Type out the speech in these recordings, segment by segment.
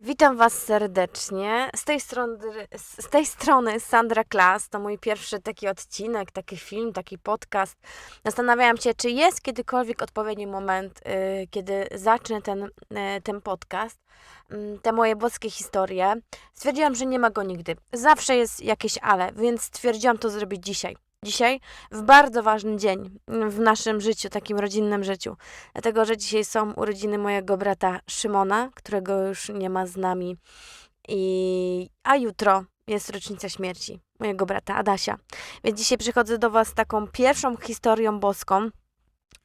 Witam Was serdecznie. Z tej, strony, z tej strony Sandra Klas. To mój pierwszy taki odcinek, taki film, taki podcast. Zastanawiałam się, czy jest kiedykolwiek odpowiedni moment, y, kiedy zacznę ten, y, ten podcast, y, te moje boskie historie. Stwierdziłam, że nie ma go nigdy. Zawsze jest jakieś ale, więc stwierdziłam to zrobić dzisiaj. Dzisiaj, w bardzo ważny dzień w naszym życiu, takim rodzinnym życiu. Dlatego, że dzisiaj są urodziny mojego brata Szymona, którego już nie ma z nami. I... A jutro jest rocznica śmierci mojego brata Adasia. Więc dzisiaj przychodzę do Was z taką pierwszą historią boską.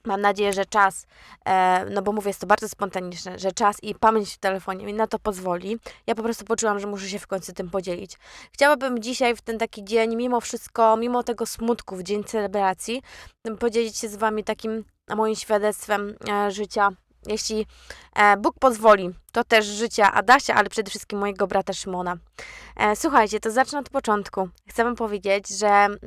Mam nadzieję, że czas, e, no bo mówię, jest to bardzo spontaniczne, że czas i pamięć w telefonie mi na to pozwoli. Ja po prostu poczułam, że muszę się w końcu tym podzielić. Chciałabym dzisiaj, w ten taki dzień, mimo wszystko, mimo tego smutku, w dzień celebracji, podzielić się z Wami takim moim świadectwem e, życia. Jeśli e, Bóg pozwoli, to też życia Adasia, ale przede wszystkim mojego brata Szymona. E, słuchajcie, to zacznę od początku. Chcę Wam powiedzieć, że mm,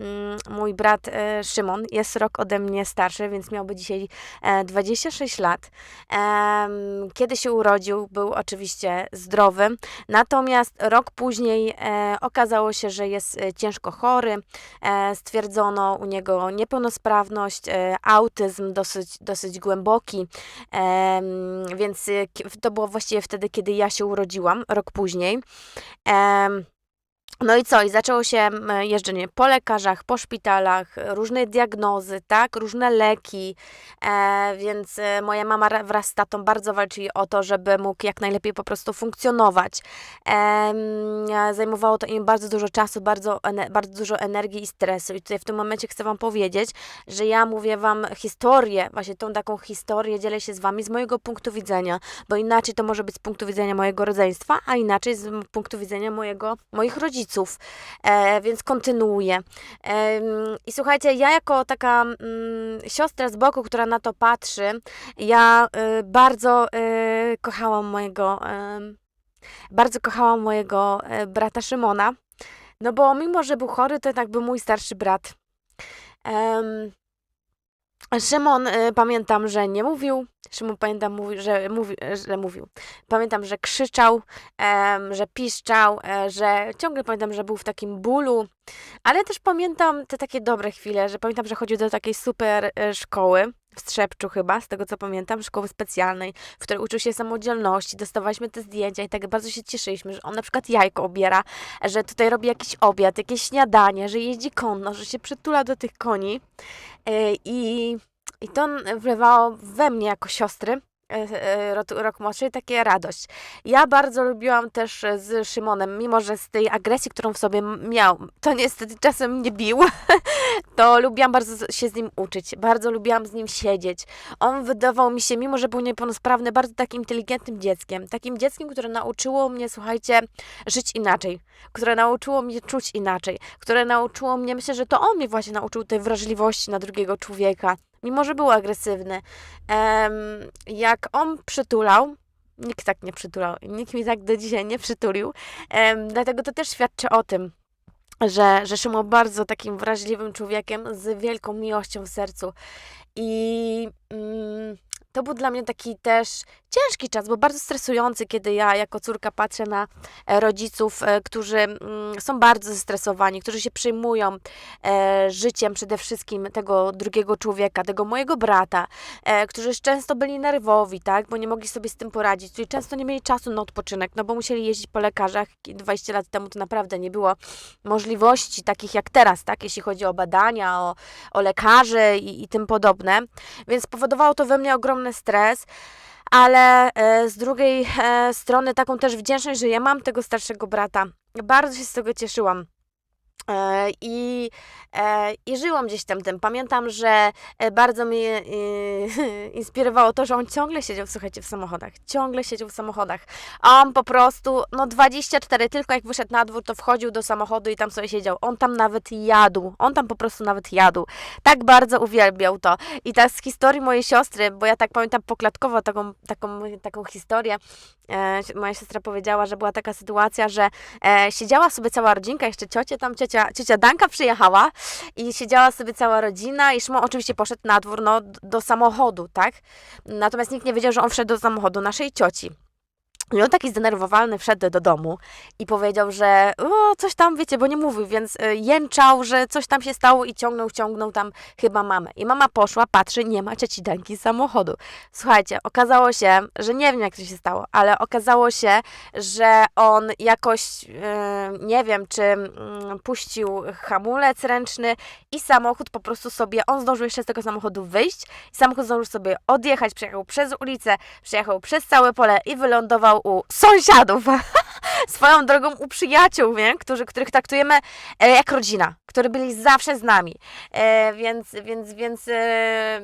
mój brat e, Szymon jest rok ode mnie starszy, więc miałby dzisiaj e, 26 lat. Em, kiedy się urodził, był oczywiście zdrowy, natomiast rok później e, okazało się, że jest e, ciężko chory. E, stwierdzono u niego niepełnosprawność, e, autyzm dosyć, dosyć głęboki, więc e, to było właściwie wtedy, kiedy ja się urodziłam, rok później. Em, no i co? I zaczęło się m, jeżdżenie po lekarzach, po szpitalach, różne diagnozy, tak, różne leki, e, więc e, moja mama ra- wraz z tatą bardzo walczyli o to, żeby mógł jak najlepiej po prostu funkcjonować. E, zajmowało to im bardzo dużo czasu, bardzo, bardzo dużo energii i stresu. I tutaj w tym momencie chcę Wam powiedzieć, że ja mówię Wam historię, właśnie tą taką historię dzielę się z Wami z mojego punktu widzenia, bo inaczej to może być z punktu widzenia mojego rodzeństwa, a inaczej z punktu widzenia mojego, moich rodziców. E, więc kontynuuję. Em, I słuchajcie, ja jako taka mm, siostra z boku, która na to patrzy, ja y, bardzo y, kochałam mojego, bardzo kochałam mojego e, brata Szymona, no bo mimo, że był chory, to jednak był mój starszy brat. Em, Szymon, y, pamiętam, że nie mówił. Szymon, pamiętam, że, mówi, że mówił. Pamiętam, że krzyczał, że piszczał, e, że ciągle pamiętam, że był w takim bólu. Ale też pamiętam te takie dobre chwile, że pamiętam, że chodził do takiej super e, szkoły w Strzepczu chyba, z tego co pamiętam, szkoły specjalnej, w której uczył się samodzielności, dostawaliśmy te zdjęcia i tak bardzo się cieszyliśmy, że on na przykład jajko obiera, że tutaj robi jakiś obiad, jakieś śniadanie, że jeździ konno, że się przytula do tych koni. E, I, i to wlewało we mnie jako siostry rok, rok młodszej takie radość. Ja bardzo lubiłam też e, z Szymonem, mimo że z tej agresji, którą w sobie miał, to niestety czasem mnie bił, to lubiłam bardzo się z nim uczyć, bardzo lubiłam z nim siedzieć. On wydawał mi się, mimo że był niepełnosprawny, bardzo takim inteligentnym dzieckiem. Takim dzieckiem, które nauczyło mnie, słuchajcie, żyć inaczej, które nauczyło mnie czuć inaczej, które nauczyło mnie, myślę, że to on mnie właśnie nauczył tej wrażliwości na drugiego człowieka, mimo że był agresywny. Jak on przytulał, nikt tak nie przytulał, nikt mi tak do dzisiaj nie przytulił, dlatego to też świadczy o tym, że, że Szymon bardzo takim wrażliwym człowiekiem z wielką miłością w sercu. I mm, to był dla mnie taki też ciężki czas, bo bardzo stresujący, kiedy ja jako córka patrzę na e, rodziców, e, którzy mm, są bardzo zestresowani, którzy się przejmują e, życiem przede wszystkim tego drugiego człowieka, tego mojego brata, którzy często byli nerwowi, tak, bo nie mogli sobie z tym poradzić, czyli często nie mieli czasu na odpoczynek, no bo musieli jeździć po lekarzach. 20 lat temu to naprawdę nie było możliwości takich jak teraz, tak, jeśli chodzi o badania, o, o lekarzy i, i tym podobne. Więc powodowało to we mnie ogromny stres, ale e, z drugiej e, strony taką też wdzięczność, że ja mam tego starszego brata. Bardzo się z tego cieszyłam. E, I, e, I żyłam gdzieś tam tym. Pamiętam, że e, bardzo mnie inspirowało to, że on ciągle siedział, słuchajcie, w samochodach. Ciągle siedział w samochodach. A on po prostu, no 24, tylko jak wyszedł na dwór, to wchodził do samochodu i tam sobie siedział. On tam nawet jadł. On tam po prostu nawet jadł. Tak bardzo uwielbiał to. I tak z historii mojej siostry, bo ja tak pamiętam poklatkowo taką, taką, taką historię, moja siostra powiedziała, że była taka sytuacja, że siedziała sobie cała rodzinka, jeszcze ciocie tam, ciocia, ciocia Danka przyjechała i siedziała sobie cała rodzina i Szymon oczywiście poszedł na dwór, no, do samochodu, tak? Natomiast nikt nie wiedział, że on wszedł do samochodu naszej cioci. I on taki zdenerwowany wszedł do domu i powiedział, że o, coś tam, wiecie, bo nie mówił, więc y, jęczał, że coś tam się stało i ciągnął, ciągnął tam chyba mamę. I mama poszła, patrzy, nie ma cieci Dańki z samochodu. Słuchajcie, okazało się, że nie wiem jak to się stało, ale okazało się, że on jakoś, y, nie wiem, czy mm, puścił hamulec ręczny i samochód po prostu sobie, on zdążył jeszcze z tego samochodu wyjść i samochód zdążył sobie odjechać, przejechał przez ulicę, przejechał przez całe pole i wylądował u sąsiadów. Swoją drogą u przyjaciół, nie? Którzy, których traktujemy e, jak rodzina, którzy byli zawsze z nami. E, więc, więc, więc e,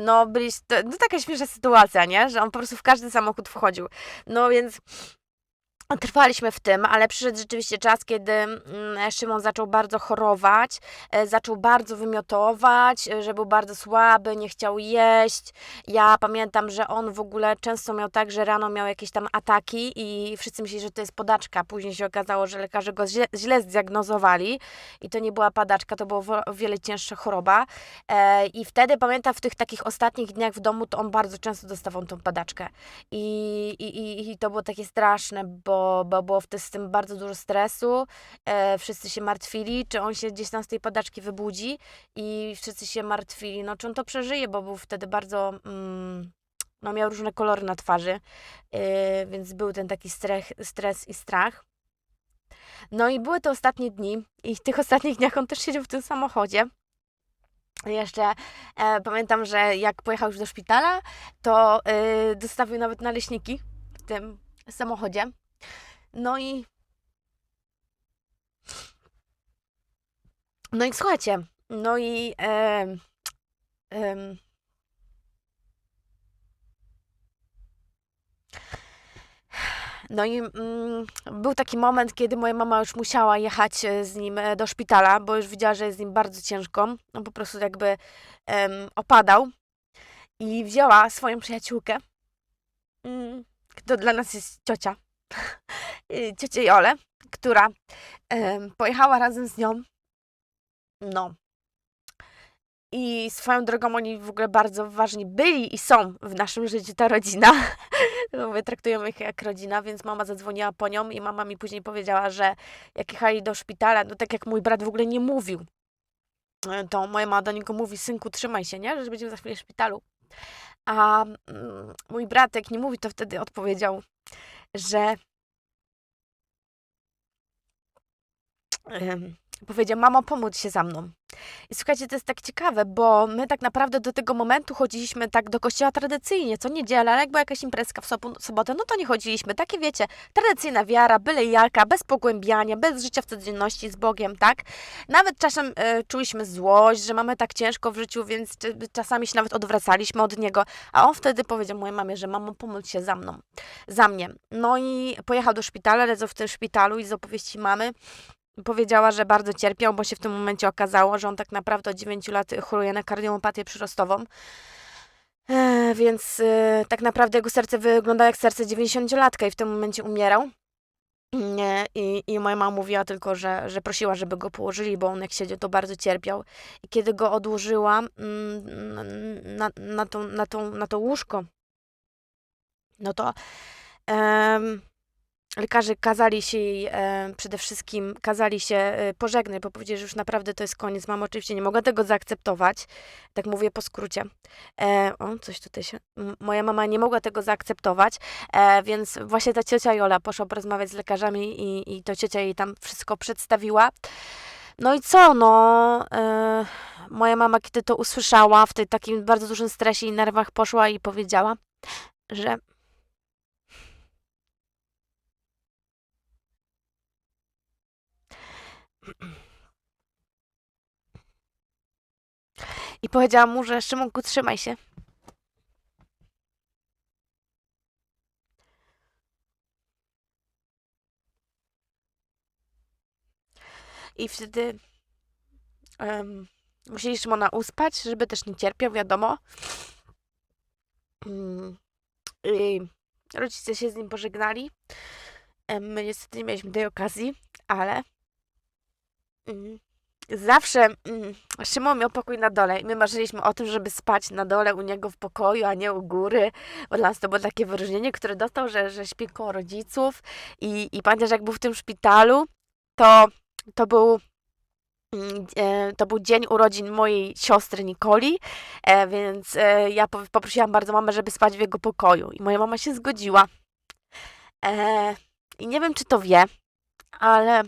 no, byli, to, no taka śmieszna sytuacja, nie? Że on po prostu w każdy samochód wchodził. No więc Trwaliśmy w tym, ale przyszedł rzeczywiście czas, kiedy mm, Szymon zaczął bardzo chorować, e, zaczął bardzo wymiotować, e, że był bardzo słaby, nie chciał jeść. Ja pamiętam, że on w ogóle często miał tak, że rano miał jakieś tam ataki i wszyscy myśleli, że to jest podaczka. Później się okazało, że lekarze go źle, źle zdiagnozowali i to nie była padaczka, to była o wiele cięższa choroba. E, I wtedy pamiętam, w tych takich ostatnich dniach w domu, to on bardzo często dostawał tą padaczkę. I, i, i to było takie straszne, bo bo, było wtedy z tym bardzo dużo stresu. E, wszyscy się martwili, czy on się gdzieś tam z tej padaczki wybudzi i wszyscy się martwili, no czy on to przeżyje, bo był wtedy bardzo... Mm, no, miał różne kolory na twarzy, e, więc był ten taki strech, stres i strach. No i były te ostatnie dni i w tych ostatnich dniach on też siedział w tym samochodzie. Jeszcze e, pamiętam, że jak pojechał już do szpitala, to e, dostawił nawet naleśniki w tym samochodzie. No i. No i słuchajcie, no i. E, e, No i mm, był taki moment, kiedy moja mama już musiała jechać e, z nim e, do szpitala, bo już widziała, że jest z nim bardzo ciężko. On po prostu jakby opadał. I wzięła swoją przyjaciółkę. Mm, dla nas jest ciocia. Y, ciocię Jolę, która pojechała razem z nią. No. I swoją drogą oni w ogóle bardzo ważni byli i są w naszym życiu ta rodzina. My traktujemy ich jak rodzina, więc mama zadzwoniła po nią i mama mi później powiedziała, że jak jechali do szpitala, no tak jak mój brat w ogóle nie mówił, e, to moja mama do niego mówi, synku, trzymaj się, nie? Że będziemy za chwilę w szpitalu. A mm, mój bratek nie mówi, to wtedy odpowiedział, że powiedział, mamo, pomódl się za mną. I słuchajcie, to jest tak ciekawe, bo my tak naprawdę do tego momentu chodziliśmy tak do kościoła tradycyjnie, co niedziela, ale jak była jakaś imprezka w sobotę, no to nie chodziliśmy. Takie wiecie, tradycyjna wiara, byle jaka, bez pogłębiania, bez życia w codzienności z Bogiem, tak? Nawet czasem e, czuliśmy złość, że mamy tak ciężko w życiu, więc czasami się nawet odwracaliśmy od Niego, a on wtedy powiedział mojej mamie, że mamo, pomódl się za mną, za mnie. No i pojechał do szpitala, leżał w tym szpitalu i z opowieści mamy Powiedziała, że bardzo cierpiał, bo się w tym momencie okazało, że on tak naprawdę od 9 lat choruje na kardiomopatię przyrostową. E, więc e, tak naprawdę jego serce wygląda jak serce 90-latka i w tym momencie umierał. Nie, i, I moja mama mówiła tylko, że, że prosiła, żeby go położyli, bo on jak siedział, to bardzo cierpiał. I kiedy go odłożyła mm, na, na, to, na, to, na to łóżko, no to lekarze kazali się jej e, przede wszystkim, kazali się e, pożegnać, bo powiedzieli, że już naprawdę to jest koniec. Mama oczywiście nie mogła tego zaakceptować, tak mówię po skrócie. E, o, coś tutaj się... Moja mama nie mogła tego zaakceptować, e, więc właśnie ta ciocia Jola poszła porozmawiać z lekarzami i, i to ciocia jej tam wszystko przedstawiła. No i co, no... E, moja mama, kiedy to usłyszała, w tej takim bardzo dużym stresie i nerwach poszła i powiedziała, że I powiedziałam mu, że Szymonku, trzymaj się. I wtedy um, musieli Szymona uspać, żeby też nie cierpiał, wiadomo. Um, I rodzice się z nim pożegnali. My niestety nie mieliśmy tej okazji, ale zawsze mm, Szymon miał pokój na dole i my marzyliśmy o tym, żeby spać na dole u niego w pokoju, a nie u góry, bo dla nas to było takie wyróżnienie, które dostał, że, że śpi koło rodziców i, i pamiętasz, jak był w tym szpitalu, to, to był mm, e, to był dzień urodzin mojej siostry Nikoli, e, więc e, ja poprosiłam bardzo mamę, żeby spać w jego pokoju i moja mama się zgodziła. I nie wiem, czy to wie, ale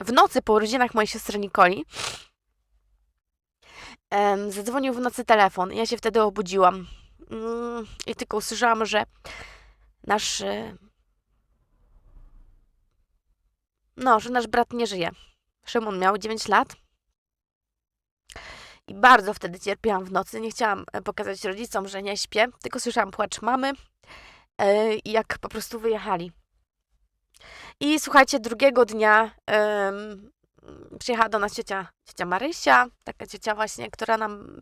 w nocy po urodzinach mojej siostry Nikoli zadzwonił w nocy telefon. Ja się wtedy obudziłam mm, i tylko usłyszałam, że nasz e, no, że nasz brat nie żyje. Szymon miał 9 lat i bardzo wtedy cierpiałam w nocy. Nie chciałam e, pokazać rodzicom, że nie śpię, tylko słyszałam płacz mamy e, jak po prostu wyjechali. I słuchajcie, drugiego dnia um, przyjechała do nas ciocia, ciocia Marysia, taka ciocia właśnie, która nam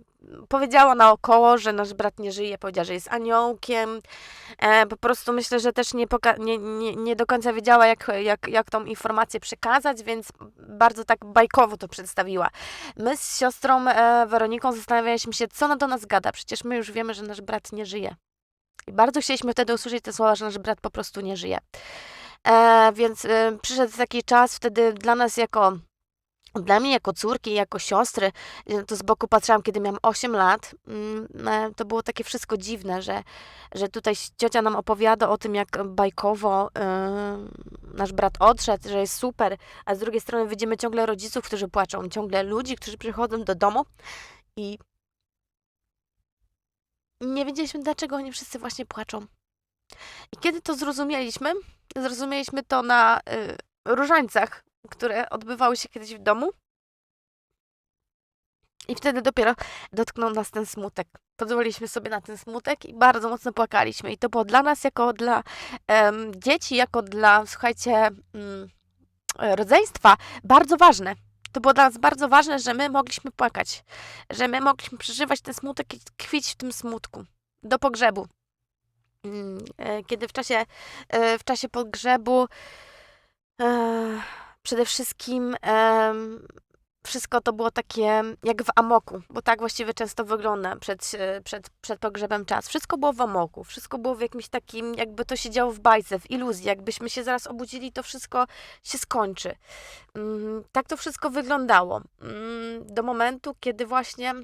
powiedziała naokoło, że nasz brat nie żyje, powiedziała, że jest aniołkiem. E, po prostu myślę, że też nie, nie, nie, nie do końca wiedziała, jak, jak, jak tą informację przekazać, więc bardzo tak bajkowo to przedstawiła. My z siostrą e, Weroniką zastanawialiśmy się, co na do nas gada. Przecież my już wiemy, że nasz brat nie żyje. I bardzo chcieliśmy wtedy usłyszeć te słowa, że nasz brat po prostu nie żyje. E, więc e, przyszedł taki czas wtedy dla nas jako dla mnie jako córki, jako siostry, to z boku patrzyłam, kiedy miałam 8 lat, mm, e, to było takie wszystko dziwne, że, że tutaj ciocia nam opowiada o tym, jak bajkowo yy, nasz brat odszedł, że jest super, a z drugiej strony widzimy ciągle rodziców, którzy płaczą, ciągle ludzi, którzy przychodzą do domu. I nie wiedzieliśmy, dlaczego oni wszyscy właśnie płaczą. I kiedy to zrozumieliśmy, zrozumieliśmy to na y, różańcach, które odbywały się kiedyś w domu. I wtedy dopiero dotknął nas ten smutek. Pozwoliliśmy sobie na ten smutek i bardzo mocno płakaliśmy. I to było dla nas, jako dla um, dzieci, jako dla, słuchajcie, um, rodzeństwa, bardzo ważne. To było dla nas bardzo ważne, że my mogliśmy płakać, że my mogliśmy przeżywać ten smutek i tkwić w tym smutku do pogrzebu. E, kiedy w czasie, e, w czasie pogrzebu e, przede wszystkim wszystko to było takie jak w amoku, bo tak właściwie często wygląda przed, przed, przed pogrzebem czas. Wszystko było w amoku, wszystko było w jakimś takim, jakby to się działo w bajce, w iluzji. Jakbyśmy się zaraz obudzili, to wszystko się skończy. Mm, tak to wszystko wyglądało. Mm, do momentu, kiedy właśnie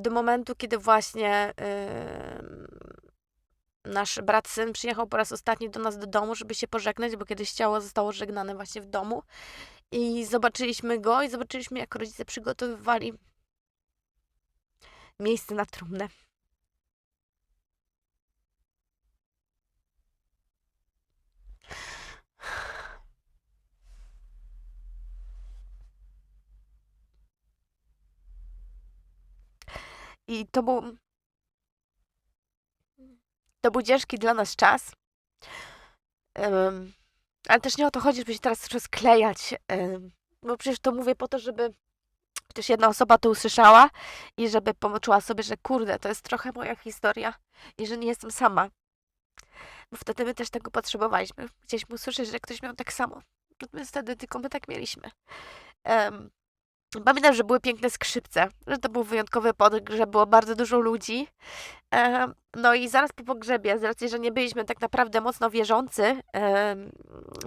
do momentu, kiedy właśnie nasz brat syn przyjechał po raz ostatni do nas do domu, żeby się pożegnać, bo kiedyś ciało zostało żegnane właśnie w domu. I zobaczyliśmy go i zobaczyliśmy, jak rodzice przygotowywali miejsce na trumnę. I to był to był ciężki dla nas czas. Um, ale też nie o to chodzi, żeby się teraz rozklejać. Um, bo przecież to mówię po to, żeby chociaż jedna osoba to usłyszała i żeby pomoczyła sobie, że kurde, to jest trochę moja historia i że nie jestem sama. Bo wtedy my też tego potrzebowaliśmy. Chcieliśmy usłyszeć, że ktoś miał tak samo. Natomiast wtedy tylko my tak mieliśmy. Um, Pamiętam, że były piękne skrzypce, że to był wyjątkowy pogrzeb, było bardzo dużo ludzi. No i zaraz po pogrzebie, z racji, że nie byliśmy tak naprawdę mocno wierzący,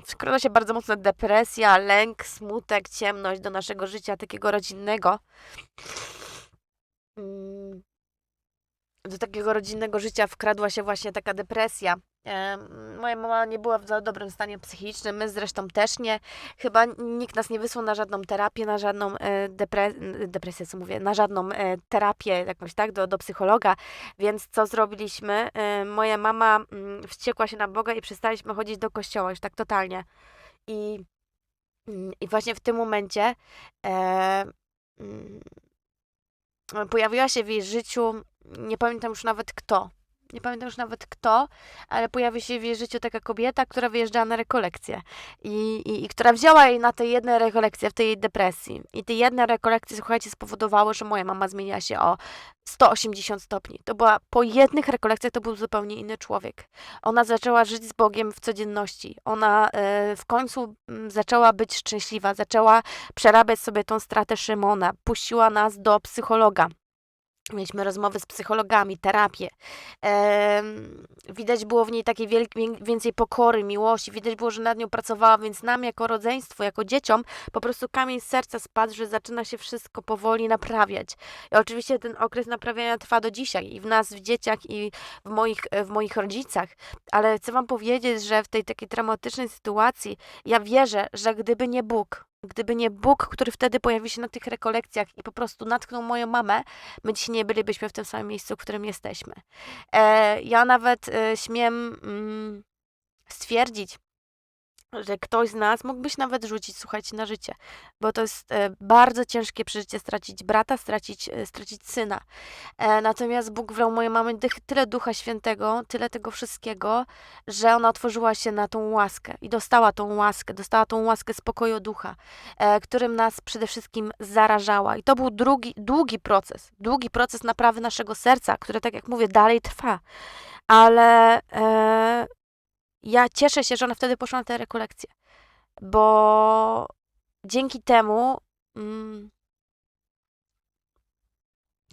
wkradła się bardzo mocno depresja, lęk, smutek, ciemność do naszego życia takiego rodzinnego. Do takiego rodzinnego życia wkradła się właśnie taka depresja. Moja mama nie była w za dobrym stanie psychicznym, my zresztą też nie. Chyba nikt nas nie wysłał na żadną terapię, na żadną e, depre depresję, co mówię, na żadną e, terapię jakąś, tak, do, do psychologa. Więc co zrobiliśmy? E, moja mama mm, wściekła się na Boga i przestaliśmy chodzić do kościoła już tak totalnie. I, mm, i właśnie w tym momencie e, mm, pojawiła się w jej życiu, nie pamiętam już nawet kto, nie pamiętam już nawet kto, ale pojawi się w jej życiu taka kobieta, która wyjeżdżała na rekolekcję i, i, i która wzięła jej na te jedne rekolekcje w tej jej depresji. I te jedne rekolekcje, słuchajcie, spowodowały, że moja mama zmieniła się o 180 stopni. To była, po jednych rekolekcjach to był zupełnie inny człowiek. Ona zaczęła żyć z Bogiem w codzienności. Ona e, w końcu mm, zaczęła być szczęśliwa, zaczęła przerabiać sobie tą stratę Szymona, puściła nas do psychologa. Mieliśmy rozmowy z psychologami, terapię. Widać było w niej takiej więcej pokory, miłości. Widać było, że nad nią pracowała, więc nam jako rodzeństwo, jako dzieciom, po prostu kamień z serca spadł, że zaczyna się wszystko powoli naprawiać. I oczywiście ten okres naprawiania trwa do dzisiaj i w nas, w dzieciach, i w moich, w moich rodzicach. Ale chcę Wam powiedzieć, że w tej takiej traumatycznej sytuacji ja wierzę, że gdyby nie Bóg, gdyby nie Bóg, który wtedy pojawił się na tych rekolekcjach i po prostu natknął moją mamę, my dzisiaj nie bylibyśmy w tym samym miejscu, w którym jesteśmy. E, ja nawet e, śmiem mm, stwierdzić, że ktoś z nas mógł być nawet rzucić, słuchajcie, na życie, bo to jest e, bardzo ciężkie przeżycie stracić brata, stracić, e, stracić syna. E, natomiast Bóg wlał mojej mamy tyle Ducha Świętego, tyle tego wszystkiego, że ona otworzyła się na tą łaskę i dostała tą łaskę, dostała tą łaskę spokoju ducha, którym nas przede wszystkim zarażała. I to był drugi, długi proces, długi proces naprawy naszego serca, który, tak jak mówię, dalej trwa. Ale e, ja cieszę się, że ona wtedy poszła na te rekolekcje, bo dzięki temu mm,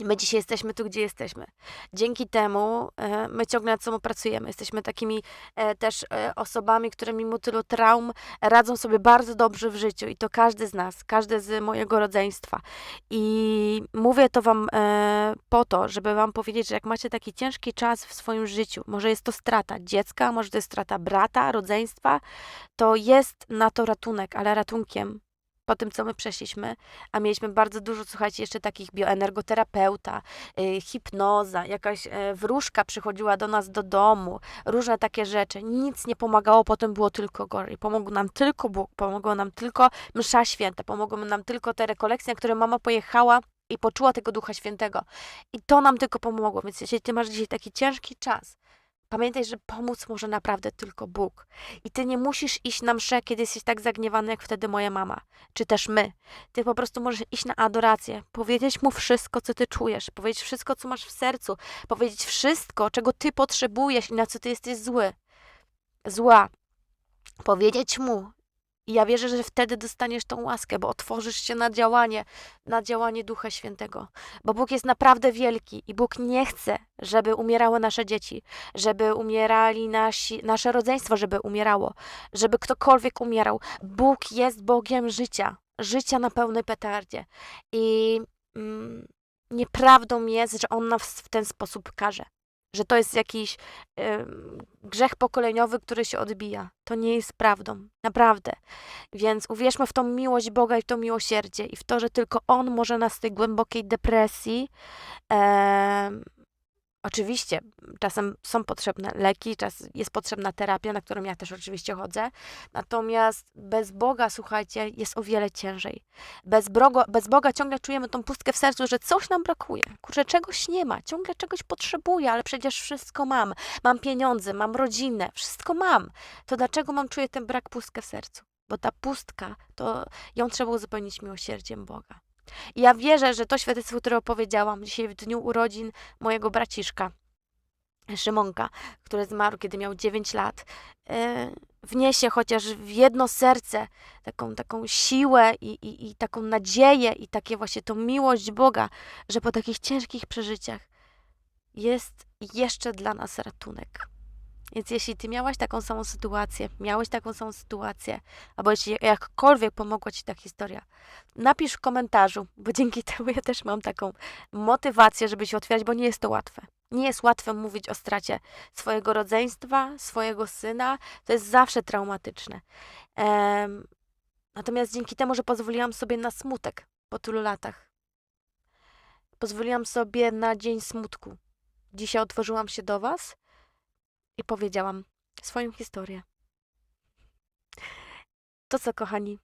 my dzisiaj jesteśmy tu, gdzie jesteśmy. Dzięki temu e, my ciągle nad sobą pracujemy. Jesteśmy takimi e, też e, osobami, które mimo tylu traum radzą sobie bardzo dobrze w życiu i to każdy z nas, każdy z mojego rodzeństwa. I mówię to Wam e, po to, żeby Wam powiedzieć, że jak macie taki ciężki czas w swoim życiu, może jest to strata dziecka, może to jest strata brata, rodzeństwa, to jest na to ratunek, ale ratunkiem po tym, co my przeszliśmy, a mieliśmy bardzo dużo, słuchajcie, jeszcze takich bioenergoterapeuta, y, hipnoza, jakaś y, wróżka przychodziła do nas do domu, różne takie rzeczy. Nic nie pomagało, potem było tylko gorzej. Pomógł nam tylko Bóg, pomogło nam tylko msza święta, pomogły nam tylko te rekolekcje, na które mama pojechała i poczuła tego Ducha Świętego. I to nam tylko pomogło. Więc jeśli ty masz dzisiaj taki ciężki czas, Pamiętaj, że pomóc może naprawdę tylko Bóg. I ty nie musisz iść na mszę, kiedy jesteś tak zagniewany, jak wtedy moja mama, czy też my. Ty po prostu możesz iść na adorację, powiedzieć mu wszystko, co ty czujesz, powiedzieć wszystko, co masz w sercu, powiedzieć wszystko, czego ty potrzebujesz i na co ty jesteś zły. Zła. Powiedzieć mu. I ja wierzę, że wtedy dostaniesz tą łaskę, bo otworzysz się na działanie, na działanie Ducha Świętego. Bo Bóg jest naprawdę wielki i Bóg nie chce, żeby umierały nasze dzieci, żeby umierali nasi, nasze rodzeństwo, żeby umierało, żeby ktokolwiek umierał. Bóg jest Bogiem życia, życia na pełnej petardzie. I mm, nieprawdą jest, że On nas w ten sposób karze. Że to jest jakiś ym, grzech pokoleniowy, który się odbija. To nie jest prawdą. Naprawdę. Więc uwierzmy w tą miłość Boga i w to miłosierdzie i w to, że tylko On może nas z tej głębokiej depresji em, Oczywiście, czasem są potrzebne leki, czas jest potrzebna terapia, na którą ja też oczywiście chodzę. Natomiast bez Boga, słuchajcie, jest o wiele ciężej. Bez, brogo, bez Boga ciągle czujemy tą pustkę w sercu, że coś nam brakuje. Kurczę, czegoś nie ma, ciągle czegoś potrzebuję, ale przecież wszystko mam. Mam pieniądze, mam rodzinę, wszystko mam. To dlaczego mam czuję ten brak, pustkę w sercu? Bo ta pustka, to ją trzeba uzupełnić miłosierdziem Boga. I ja wierzę, że to świadectwo, które opowiedziałam dzisiaj w dniu urodzin mojego braciszka, Szymonka, który zmarł, kiedy miał 9 lat, e, wniesie chociaż w jedno serce taką, taką siłę i, i, i taką nadzieję i takie właśnie tą miłość Boga, że po takich ciężkich przeżyciach jest jeszcze dla nas ratunek. Więc jeśli ty miałaś taką samą sytuację, miałeś taką samą sytuację, albo jeśli jakkolwiek pomogła ci ta historia, napisz w komentarzu, bo dzięki temu ja też mam taką motywację, żeby się otwierać, bo nie jest to łatwe. Nie jest łatwe mówić o stracie swojego rodzeństwa, swojego syna. To jest zawsze traumatyczne. Em, natomiast dzięki temu, że pozwoliłam sobie na smutek po tylu latach, pozwoliłam sobie na dzień smutku. Dzisiaj otworzyłam się do Was i powiedziałam swoją historię. To co, kochani,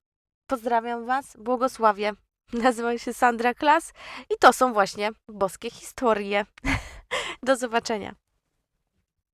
pozdrawiam Was, błogosławię. Nazywam się Sandra Klas i to są właśnie boskie historie. Do zobaczenia.